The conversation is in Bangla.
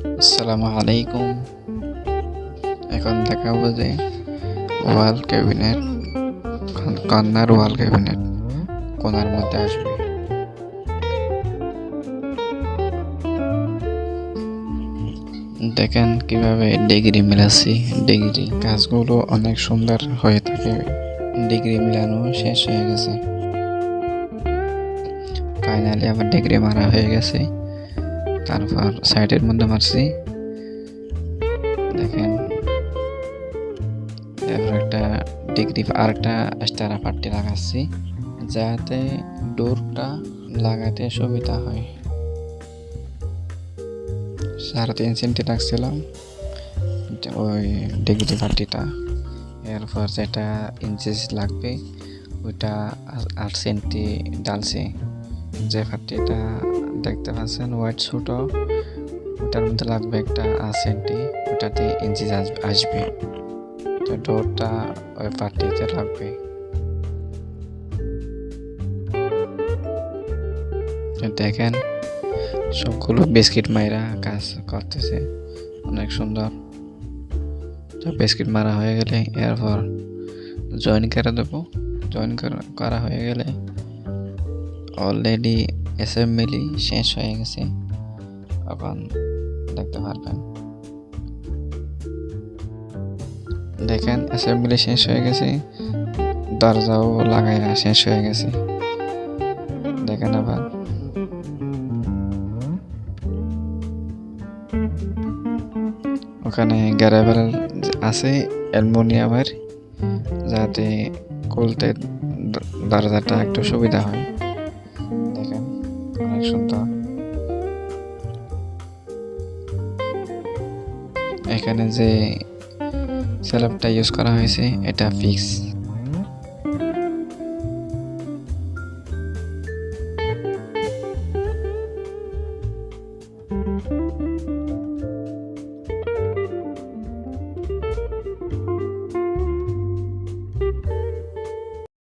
আসসালামু আলাইকুম। এখন দেখাবো যে wall cabinet corner wall cabinet কোনার মধ্যে আসবে। দেখেন কীভাবে ডিগ্রি মিলাচ্ছি। ডিগ্রি কাজগুলো অনেক সুন্দর হয়ে থাকে। ডিগ্রি মিলানো শেষ হয়ে গেছে। ফাইনালি আবার ডিগ্রি মারা হয়ে গেছে। তারপর সাইডের মধ্যে মারছি। দেখেন। এরপর একটা ডিগ্রি আর একটা এক্সট্রা পার্টি লাগাচ্ছি, যাতে ডোরটা লাগাতে সুবিধা হয়। সাড়ে তিন সেন্টি রাখছিলাম ওই ডিগ্রি পার্টিটা এরপর যেটা ইঞ্চিস লাগবে, ওইটা আট সেন্টি ডালছি। যে পার্টিটা দেখতে পাচ্ছেন হোয়াইট ছোটো ওটার মধ্যে লাগবে একটা আট সেন্টি ওটাতে ইঞ্চি আসবে। তো ডোরটা ওই পার্টিতে লাগবে। দেখেন, সবগুলো বিস্কিট মাইরা কাজ করতেছে। অনেক সুন্দর। তো বিস্কিট মারা হয়ে গেলে এরপর জয়েন করে দেবো। জয়েন করা হয়ে গেলে অলরেডি অ্যাসেম্বলি শেষ হয়ে গেছে। এখন দেখতে পারবেন। দেখেন অ্যাসেম্বলি শেষ হয়ে গেছে। দরজাও লাগাইয়া শেষ হয়ে গেছে। দেখেন আবার। ওখানে গ্যারাবেল আছে, অ্যালমোনিয়ামের, যাতে খুলতে দরজাটা একটু সুবিধা হয়। সুন্দর এখানে যে স্যালাপটা ইউজ করা হয়েছে এটা ফিক্স